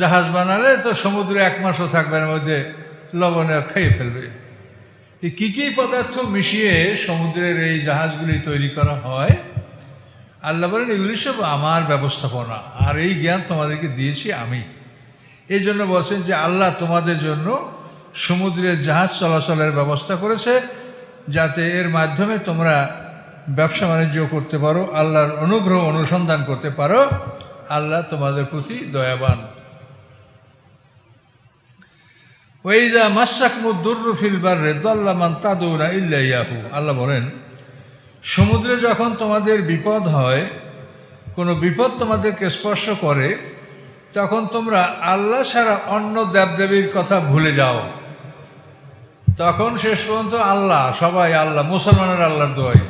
জাহাজ বানালে তো সমুদ্রে এক মাসও থাকবে এর মধ্যে লবণে খেয়ে ফেলবে। কী কী পদার্থ মিশিয়ে সমুদ্রের এই জাহাজগুলি তৈরি করা হয়? আল্লাহ বলেন, এগুলি সব আমার ব্যবস্থাপনা, আর এই জ্ঞান তোমাদেরকে দিয়েছি আমি। এই জন্য বলছেন যে, আল্লাহ তোমাদের জন্য সমুদ্রের জাহাজ চলাচলের ব্যবস্থা করেছে, যাতে এর মাধ্যমে তোমরা ব্যবসা বাণিজ্য করতে পারো, আল্লাহর অনুগ্রহ অনুসন্ধান করতে পারো। আল্লাহ তোমাদের প্রতি দয়াবান। ওইজা মাসাক মুদ্দুরফিল বার্রে দল্লামান তাদৌরা ইয়াহু আল্লাহ বলেন, সমুদ্রে যখন তোমাদের বিপদ হয়, কোনো বিপদ তোমাদেরকে স্পর্শ করে, তখন তোমরা আল্লাহ ছাড়া অন্য দেবদেবীর কথা ভুলে যাও। তখন শেষ পর্যন্ত আল্লাহ, সবাই আল্লাহ, মুসলমানের আল্লাহর দোয়াই।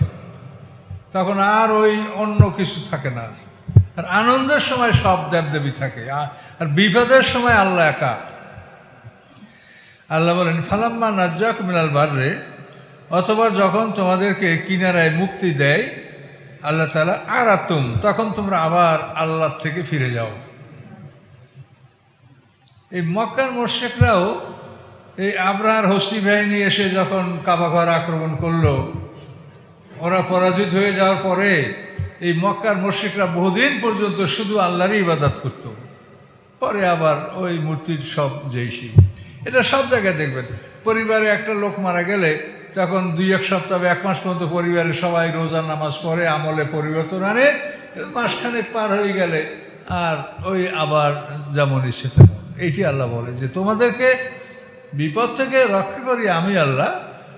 তখন আর ওই অন্য কিছু থাকে না। আর আনন্দের সময় সব দেবদেবী থাকে। আর বিপদের সময় আল্লাহ একা। আল্লাহ বলেন, ফালাম্মা নাজ্জাক মিনাল বাররে। অথবা যখন তোমাদেরকে কিনারায় মুক্তি দেয়, আল্লাহ তালা আর আতুম তখন তোমরা আবার আল্লাহর থেকে ফিরে যাও। এই মক্কার মোর্শেকরাও এই আবরার হস্তি বাহিনী এসে যখন কাবাঘর আক্রমণ করল, ওরা পরাজিত হয়ে যাওয়ার পরে এই মক্কার মোর্শেকরা বহুদিন পর্যন্ত শুধু আল্লাহরই ইবাদত করত। পরে আবার ওই মূর্তির সব জেইসি। এটা সব জায়গায় দেখবেন। পরিবারে একটা লোক মারা গেলে তখন দুই এক সপ্তাহ এক মাস পর্যন্ত পরিবারের সবাই রোজা নামাজ পড়ে, আমলে পরিবর্তন আনে, মাসখানেক পার হয়ে গেলে আর ওই আবার যেমন ইচ্ছে এইটি আল্লাহ বলে যে, তোমাদেরকে বিপদ থেকে রক্ষা করি আমি আল্লাহ,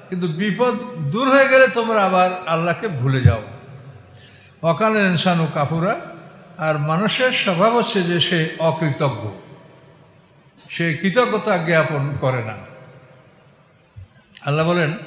কিন্তু বিপদ দূর হয়ে গেলে তোমরা আবার আল্লাহকে ভুলে যাও। অকালে ইনসানু কাপুরা আর মানুষের স্বভাব হচ্ছে যে সে অকৃতজ্ঞ। সে কৃতজ্ঞতা জ্ঞাপন করে না। আল্লাহ বলেন